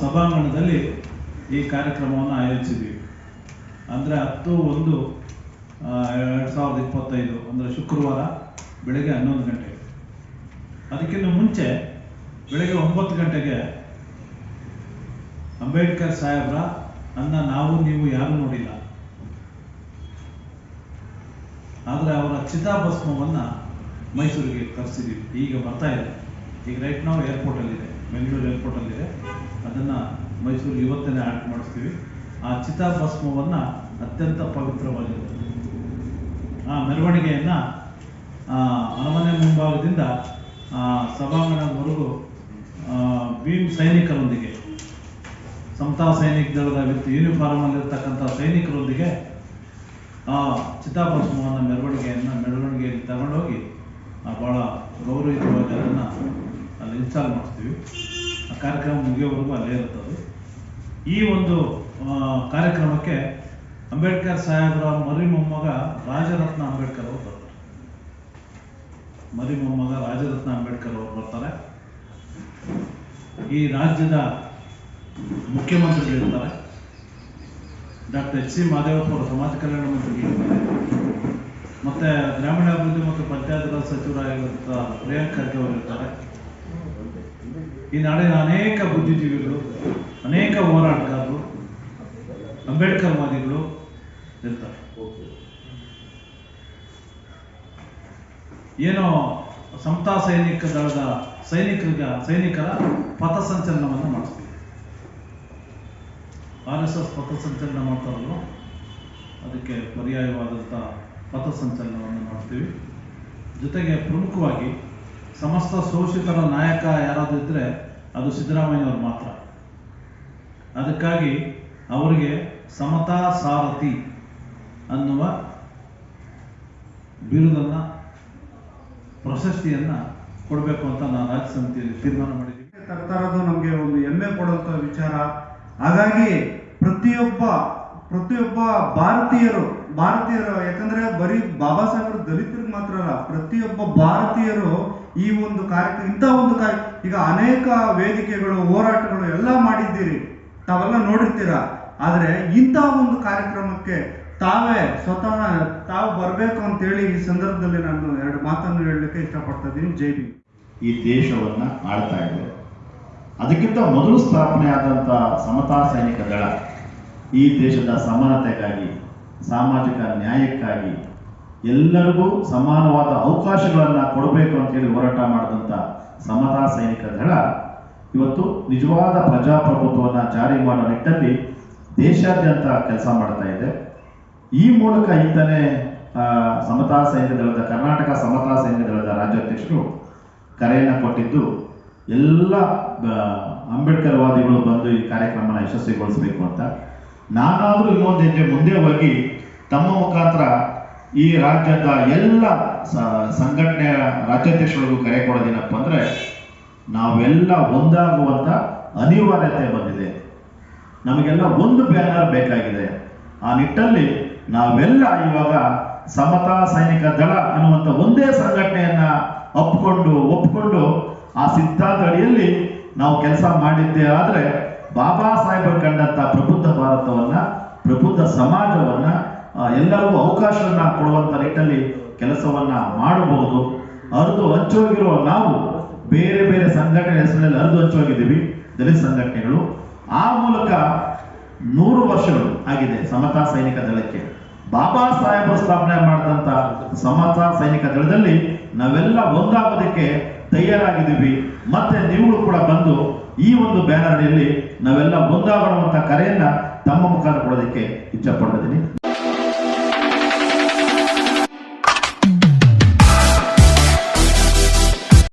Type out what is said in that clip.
ಸಭಾಂಗಣದಲ್ಲಿ ಈ ಕಾರ್ಯಕ್ರಮವನ್ನು ಆಯೋಜಿಸಿದ್ವಿ ಅಂದರೆ ಹತ್ತು ಒಂದು ಎರಡು ಸಾವಿರದ ಇಪ್ಪತ್ತೈದು, ಅಂದರೆ ಶುಕ್ರವಾರ ಬೆಳಗ್ಗೆ ಹನ್ನೊಂದು ಗಂಟೆಗೆ ಅದಕ್ಕಿಂತ ಮುಂಚೆ ಬೆಳಗ್ಗೆ ಒಂಬತ್ತು ಗಂಟೆಗೆ ಅಂಬೇಡ್ಕರ್ ಸಾಹೇಬ್ರ, ಅನ್ನ ನಾವು, ನೀವು ಯಾರು ನೋಡಿಲ್ಲ. ಆದರೆ ಅವರ ಚಿತಾಭಸ್ಮವನ್ನು ಮೈಸೂರಿಗೆ ಕರೆಸಿದ್ದೀವಿ ಈಗ ಬರ್ತಾ ಇದೆ. ಈಗ ರೈಟ್ ನಾವು ಏರ್ಪೋರ್ಟಲ್ಲಿದೆ ಬೆಂಗಳೂರು ಏರ್ಪೋರ್ಟಲ್ಲಿದೆ ಅದನ್ನು ಮೈಸೂರು ಇವತ್ತೇ ಆಕ್ಟ್ ಮಾಡಿಸ್ತೀವಿ. ಆ ಚಿತಾಭಸ್ಮವನ್ನು ಅತ್ಯಂತ ಪವಿತ್ರವಾಗಿದೆ ಆ ಮೆರವಣಿಗೆಯನ್ನು ಅರಮನೆ ಮುಂಭಾಗದಿಂದ ಸಭಾಂಗಣದವರೆಗೂ ಭೀಮ್ ಸೈನಿಕರೊಂದಿಗೆ, ಸಮತಾ ಸೈನಿಕ ದಳದ ವಿತ್ ಯೂನಿಫಾರ್ಮಲ್ಲಿರ್ತಕ್ಕಂಥ ಸೈನಿಕರೊಂದಿಗೆ, ಆ ಚಿತಾಭಸ್ಮವನ್ನು ಮೆರವಣಿಗೆಯನ್ನು, ಮೆರವಣಿಗೆಯಲ್ಲಿ ತಗೊಂಡೋಗಿ ಭಾಳ ಗೌರವಯುತವಾಗಿ ಅದನ್ನು ಅಲ್ಲಿ ಇನ್ಸ್ಟಾಲ್ ಮಾಡಿಸ್ತೀವಿ ಆ ಕಾರ್ಯಕ್ರಮ ಮುಗಿಯೋವರೆಗೂ ಅಲ್ಲೇ ಇರುತ್ತದೆ. ಈ ಒಂದು ಕಾರ್ಯಕ್ರಮಕ್ಕೆ ಅಂಬೇಡ್ಕರ್ ಸಾಹೇಬರ ಮರಿ ಮೊಮ್ಮಗ ರಾಜರತ್ನ ಅಂಬೇಡ್ಕರ್ ಅವರು ಬರ್ತಾರೆ. ಮರಿ ಮೊಮ್ಮಗ ರಾಜರತ್ನ ಅಂಬೇಡ್ಕರ್ ಅವರು ಬರ್ತಾರೆ. ಈ ರಾಜ್ಯದ ಮುಖ್ಯಮಂತ್ರಿಗಳಿರ್ತಾರೆ ಡಾಕ್ಟರ್ ಎಚ್ ಸಿ ಮಾದೇವಪ್ಪ ಅವರು ಸಮಾಜ ಕಲ್ಯಾಣ ಮಂತ್ರಿಗಳಿರ್ತಾರೆ ಮತ್ತೆ ಗ್ರಾಮೀಣಾಭಿವೃದ್ಧಿ ಮತ್ತು ಪಂಚಾಯತ್ ರಾಜ್ ಸಚಿವರಾಗಿರುವಂಥ ಪ್ರಿಯಾಂಕ್ ಖರ್ಗೆ ಅವರು ಇರ್ತಾರೆ. ಈ ನಾಡಿನ ಅನೇಕ ಬುದ್ಧಿಜೀವಿಗಳು, ಅನೇಕ ಹೋರಾಟಗಾರರು ಅಂಬೇಡ್ಕರ್ ವಾದಿಗಳು ಇರ್ತಾರೆ. ಏನೋ ಸಮತಾ ಸೈನಿಕ ದಳದ ಸೈನಿಕರಿಗ, ಸೈನಿಕರ ಪಥಸಂಚಲನವನ್ನು ಮಾಡಿಸ್ತೀವಿ. ಆರ್ ಎಸ್ ಎಸ್ ಪಥಸಂಚಲನ ಮಾಡ್ತಾರಲ್ಲ ಅದಕ್ಕೆ ಪರ್ಯಾಯವಾದಂಥ ಪಥಸಂಚಲನವನ್ನು ಮಾಡ್ತೀವಿ. ಜೊತೆಗೆ ಪ್ರಮುಖವಾಗಿ ಸಮಸ್ತ ಶೋಷಿತರ ನಾಯಕ ಯಾರಾದರೂ ಇದ್ರೆ ಅದು ಸಿದ್ದರಾಮಯ್ಯನವರು ಮಾತ್ರ. ಅದಕ್ಕಾಗಿ ಅವರಿಗೆ ಸಮತಾ ಸಾರಥಿ ಅನ್ನುವ ಬಿರುದನ್ನು, ಪ್ರಶಸ್ತಿಯನ್ನು ಕೊಡಬೇಕು ಅಂತ ನಾನು ರಾಜ್ಯ ಸಮಿತಿಯಲ್ಲಿ ತೀರ್ಮಾನ ಮಾಡಿದ್ದೀನಿ. ತರ್ತಾ ನಮಗೆ ಒಂದು ಹೆಮ್ಮೆ ಕೊಡುವಂಥ ವಿಚಾರ. ಹಾಗಾಗಿ ಪ್ರತಿಯೊಬ್ಬ ಪ್ರತಿಯೊಬ್ಬ ಭಾರತೀಯರು ಭಾರತೀಯರು, ಯಾಕಂದ್ರೆ ಬರೀ ಬಾಬಾ ಸಾಹೇಬರು ದಲಿತರಿಗೆ ಮಾತ್ರ ಅಲ್ಲ, ಪ್ರತಿಯೊಬ್ಬ ಭಾರತೀಯರು ಈ ಒಂದು ಕಾರ್ಯಕ್ರಮ ಇಂಥ ಒಂದು ಕಾರ್ಯ. ಈಗ ಅನೇಕ ವೇದಿಕೆಗಳು, ಹೋರಾಟಗಳು ಎಲ್ಲ ಮಾಡಿದ್ದೀರಿ. ತಾವೆಲ್ಲ ನೋಡಿರ್ತೀರಾ? ಆದರೆ ಇಂಥ ಒಂದು ಕಾರ್ಯಕ್ರಮಕ್ಕೆ ತಾವೇ ಸ್ವತಃ ತಾವು ಬರಬೇಕು ಅಂತೇಳಿ ಈ ಸಂದರ್ಭದಲ್ಲಿ ನಾನು ಎರಡು ಮಾತನ್ನು ಹೇಳಲಿಕ್ಕೆ ಇಷ್ಟಪಡ್ತಾ ಇದ್ದೀನಿ. ಜೈ ಈ ದೇಶವನ್ನ ಆಳ್ತಾ ಇದೆ ಅದಕ್ಕಿಂತ ಮೊದಲು ಸ್ಥಾಪನೆ ಆದಂಥ ಸಮತಾ ಸೈನಿಕ ದಳ ಈ ದೇಶದ ಸಮಾನತೆಗಾಗಿ, ಸಾಮಾಜಿಕ ನ್ಯಾಯಕ್ಕಾಗಿ ಎಲ್ಲರಿಗೂ ಸಮಾನವಾದ ಅವಕಾಶಗಳನ್ನು ಕೊಡಬೇಕು ಅಂತೇಳಿ ಹೋರಾಟ ಮಾಡಿದಂಥ ಸಮತಾ ಸೈನಿಕ ದಳ ಇವತ್ತು ನಿಜವಾದ ಪ್ರಜಾಪ್ರಭುತ್ವವನ್ನು ಜಾರಿ ಮಾಡೋ ನಿಟ್ಟಲ್ಲಿ ದೇಶಾದ್ಯಂತ ಕೆಲಸ ಮಾಡ್ತಾ ಇದೆ. ಈ ಮೂಲಕ ಇಂತನೇ ಸಮತಾ ಸೈನಿಕ ದಳದ, ಕರ್ನಾಟಕ ಸಮತಾ ಸೈನಿಕ ದಳದ ರಾಜ್ಯಾಧ್ಯಕ್ಷರು ಕರೆಯನ್ನು ಕೊಟ್ಟಿದ್ದು ಎಲ್ಲ ಅಂಬೇಡ್ಕರ್ ವಾದಿಗಳು ಬಂದು ಈ ಕಾರ್ಯಕ್ರಮನ ಯಶಸ್ವಿಗೊಳಿಸಬೇಕು ಅಂತ. ನಾನಾದರೂ ಇನ್ನೊಂದು ಹೆಜ್ಜೆ ಮುಂದೆ ಹೋಗಿ ತಮ್ಮ ಮುಖಾಂತರ ಈ ರಾಜ್ಯದ ಎಲ್ಲ ಸಂಘಟನೆ ರಾಜ್ಯಾಧ್ಯಕ್ಷರಿಗೂ ಕರೆ ಕೊಡೋದೇನಪ್ಪ ಅಂದ್ರೆ, ನಾವೆಲ್ಲ ಒಂದಾಗುವಂತ ಅನಿವಾರ್ಯತೆ ಬಂದಿದೆ. ನಮಗೆಲ್ಲ ಒಂದು ಬ್ಯಾನರ್ ಬೇಕಾಗಿದೆ. ಆ ನಿಟ್ಟಲ್ಲಿ ನಾವೆಲ್ಲ ಇವಾಗ ಸಮತಾ ಸೈನಿಕ ದಳ ಅನ್ನುವಂಥ ಒಂದೇ ಸಂಘಟನೆಯನ್ನ ಒಪ್ಕೊಂಡು ಒಪ್ಕೊಂಡು ಆ ಸಿದ್ಧಾಂತ ಅಡಿಯಲ್ಲಿ ನಾವು ಕೆಲಸ ಮಾಡಿದ್ದೇ ಆದರೆ, ಬಾಬಾ ಸಾಹೇಬರು ಕಂಡಂತ ಪ್ರಬುದ್ಧ ಭಾರತವನ್ನ, ಪ್ರಬುದ್ಧ ಸಮಾಜವನ್ನ ಎಲ್ಲರಿಗೂ ಅವಕಾಶವನ್ನ ಕೊಡುವಂತ ನಿಟ್ಟಲ್ಲಿ ಕೆಲಸವನ್ನ ಮಾಡಬಹುದು. ಅರ್ದು ಹಂಚೋಗಿರುವ ನಾವು ಬೇರೆ ಬೇರೆ ಸಂಘಟನೆ ಹೆಸರಿನಲ್ಲಿ ಅರ್ದು ಹಂಚೋಗಿದ್ದೀವಿ ದಲಿತ ಸಂಘಟನೆಗಳು. ಆ ಮೂಲಕ ನೂರು ವರ್ಷಗಳು ಆಗಿದೆ ಸಮತಾ ಸೈನಿಕ ದಳಕ್ಕೆ. ಬಾಬಾ ಸಾಹೇಬರು ಸ್ಥಾಪನೆ ಮಾಡಿದಂಥ ಸಮತಾ ಸೈನಿಕ ದಳದಲ್ಲಿ ನಾವೆಲ್ಲ ಒಂದಾಗೋದಕ್ಕೆ ತಯಾರಾಗಿದ್ದೀವಿ. ಮತ್ತೆ ನೀವುಗಳು ಕೂಡ ಬಂದು ಈ ಒಂದು ಬ್ಯಾನರ್ನಲ್ಲಿ ನಾವೆಲ್ಲ ಒಂದಾಗೋಣ ಕರೆಯನ್ನ ತಮ್ಮ ಮುಖಾಂತರ ಕೊಡೋದಕ್ಕೆ ಇಚ್ಛೆ ಪಡ್ತಿದ್ದೀನಿ